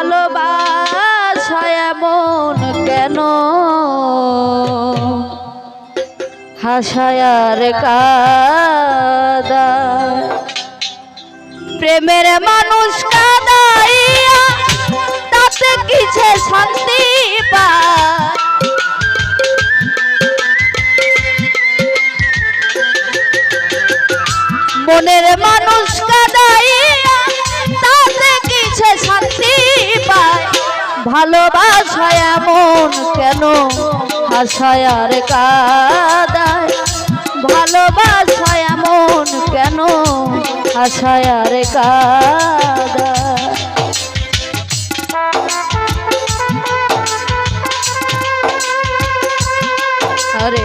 ভালোবাসা এমন কেন? হাসায়ার কাদা প্রেমের মানুষ ভালোবাসা এমন কেন? হাসায় আর কাদায়। ভালোবাসা এমন কেন? হাসায় আর কাদায়। আরে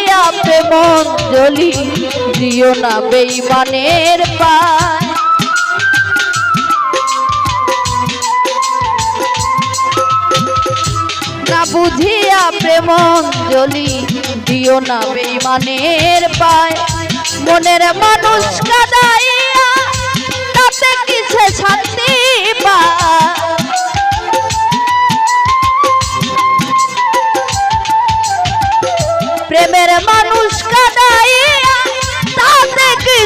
আমার মন জলি, দিও না বেইমানের পায়। না বুঝিয়া প্রেম জলি, দিও না বেইমানের পায়। মনের মানুষ কাদাইয়া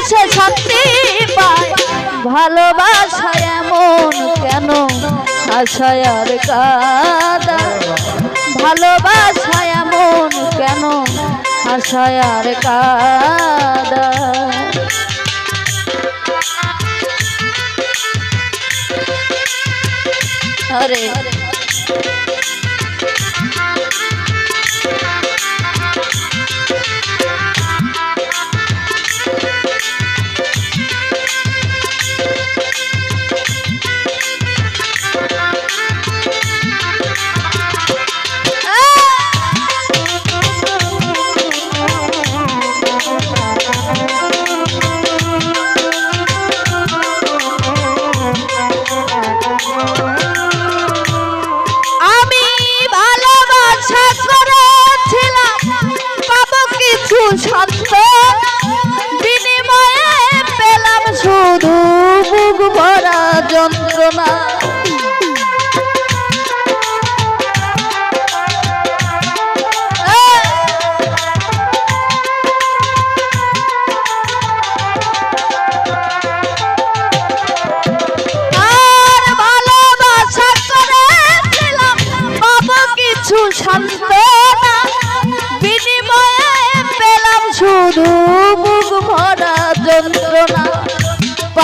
কিসে শান্তি পায়। ভালোবাসা এমন কেন? আশায় কাদা। ভালোবাসা এমন কেন? আশায় আর কাদা। আরে।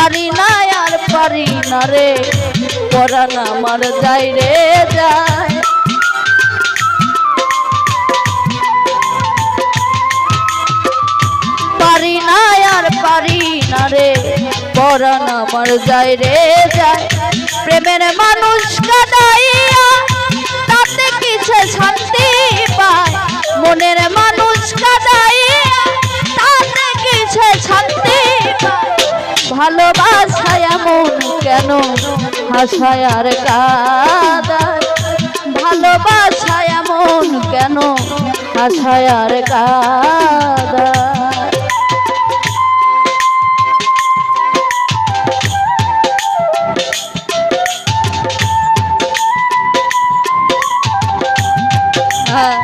পারি না আর পারি না রে। পরাণ আমার যাই রে যায় পারি না আর পারি না রে, পরাণ আমার যায় রে যায় প্রেমের মানুষ কাদাইয়া তাতে কিসে শান্তি পায়? মনের মানুষ কাদাইয়া ভালোবাসা এমন কেন? হাসায় আর কাদায়। ভালোবাসা এমন কেন? হাসায় আর হ্যাঁ।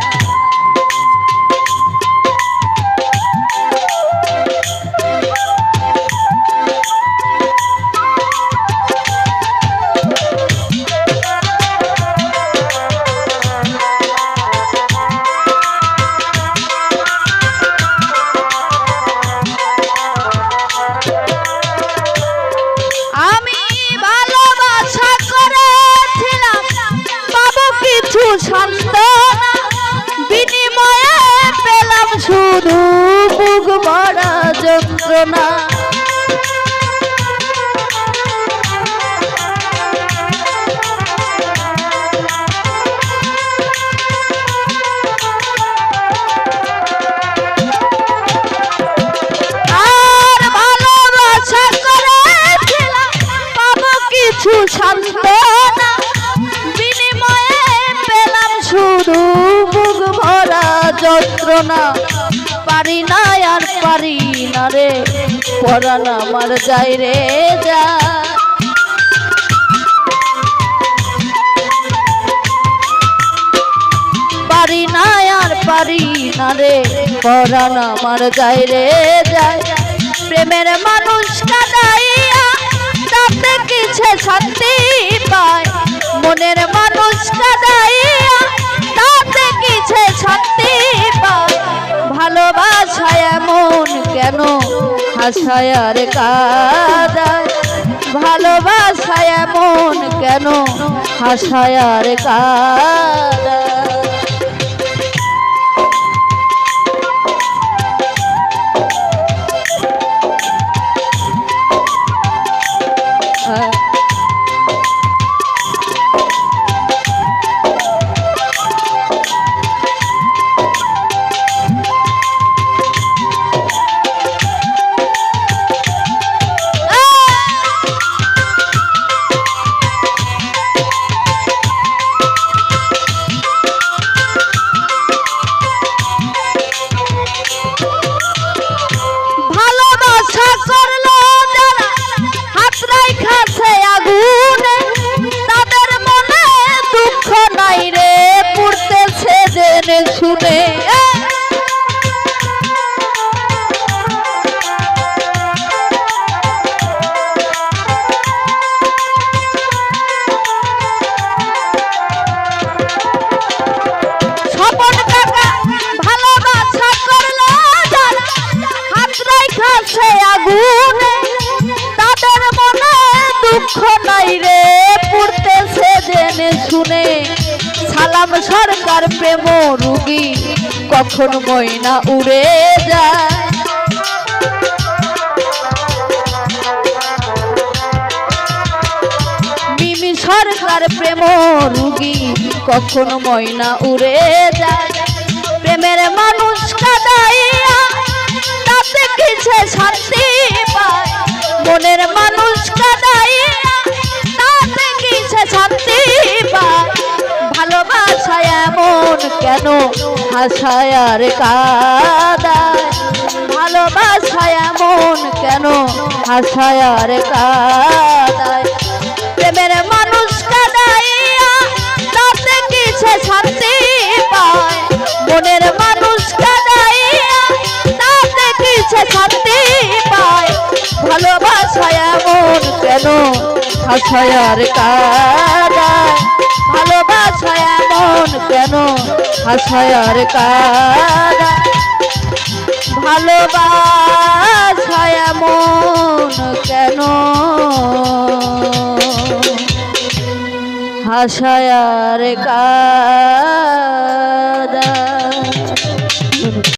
কিছু সান্ত্বনা বিনিময়ে পেলাম শুধু বুক ভরা যন্ত্রণা। পারি না আর পারি না রে। পরাণ আমার যাই রে, যা। পারি না আর পারি না রে, পরাণ আমার যাই রে যায় প্রেমের মানুষ হাসায় আর ভালোবাসায় মন কেন? হাসায় আর কাদায়। শুনে, সালাম সরকার প্রেম রুগী, কখন ময়না উড়ে যায়? মিমি সরকার প্রেম রুগী, কখন ময়না উড়ে যায়? প্রেমের মানুষ কাদাইয়া, তাতে কিছু শান্তি পায়? মনের মানুষ কাদাইয়া এমন কেন হাসায় আর কাদায়। ভালোবাসায় এমন কেন হাসায় আর কাদায়। প্রেমের মানুষ কাদাইয়া, তাতে কিছু শান্তি পায়? মনের মানুষ কাদাইয়া, তাতে কিছু শান্তি পায়? ভালোবাসায় এমন কেন হাসায় আর কাদায়। ভালোবাসায় এমন কেন? হাসায়ার কারা? ভালোবাসায় মন কেন? হাসায় আর কা